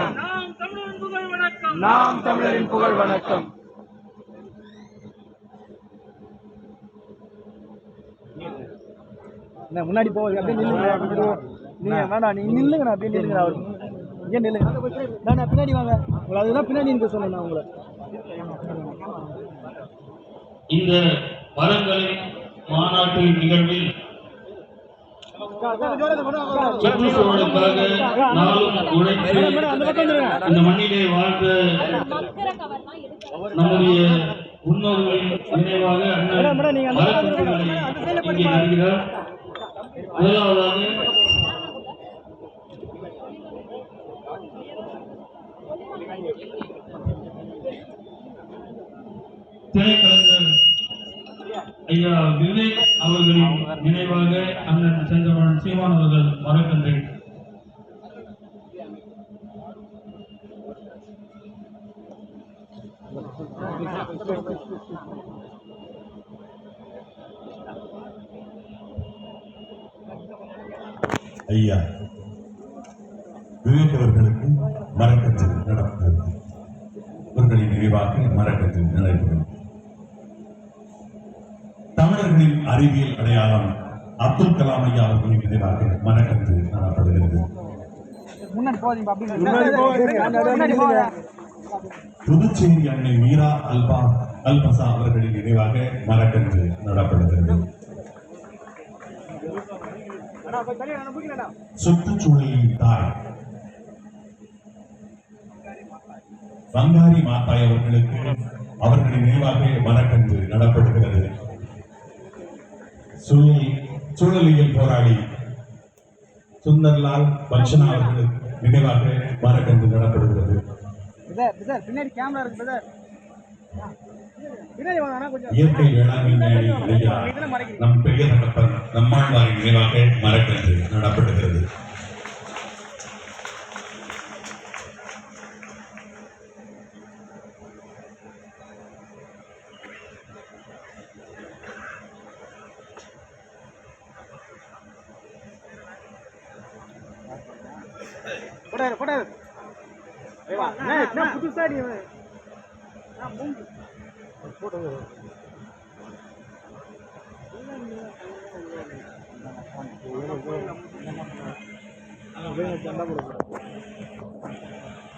வணக்கம். நாம் தமிழரின் புகழ் வணக்கம். முன்னாடி போக அப்படியே நில்லுங்க. நீங்க வேணாம் நீ நில்லுங்க நான் அப்படியே நில்லுங்க. அவர் இங்கே நில்லுங்க. நான் பின்னாடி வாங்க. உங்களை அதுதான் பின்னாடி நிற்க சொன்னேன் நான் உங்களை. இந்த மரங்களின் மாநாட்டு நிகழ்வில் சுற்றுச்சூழலுக்காக நாளும் உழைத்து இந்த மண்ணிலே வாழ்ந்த நம்முடைய முன்னோர்களின் நினைவாக இங்கே முதலாவதாக திரைக்கலைஞர் ஐயா விவேக் அவர்களின் நினைவாக அண்ணன் செந்தமன் சீமான் அவர்கள் மரக்கன்றை ஐயா விவேக் அவர்களுக்கு மரக்கத்தில் நடக்கிறது அவர்களின் நினைவாக மரக்கத்தில் நடைபெறும் தமிழர்களின் அறிவியல் அடையாளம் அப்துல் கலாம் ஐயா அவர்களின் நினைவாக முன்னாடி போங்க புதுச்சேரி அன்னை மீரா அல்பா அல்பசா அவர்களின் நினைவாக மரக்கன்று நடப்படுகிறது சுற்றுச்சூழலின் தாய் பங்காரி மாத்தாய் அவர்களுக்கு அவர்களின் நினைவாக மரக்கன்று நடப்படுகிறது. சூழல் சூழலியல் போராளி சுந்தர்லால் பஞ்சனா அவர்களுக்கு நினைவாக மரக்கன்று நடப்படுகிறது. இயற்கை ஐயா நம் பெரிய நம்மாழ்வாரின் நினைவாக மரக்கன்று நடப்படுகிறது போடாரு போடாரு புதுசா நீ சண்டை போட.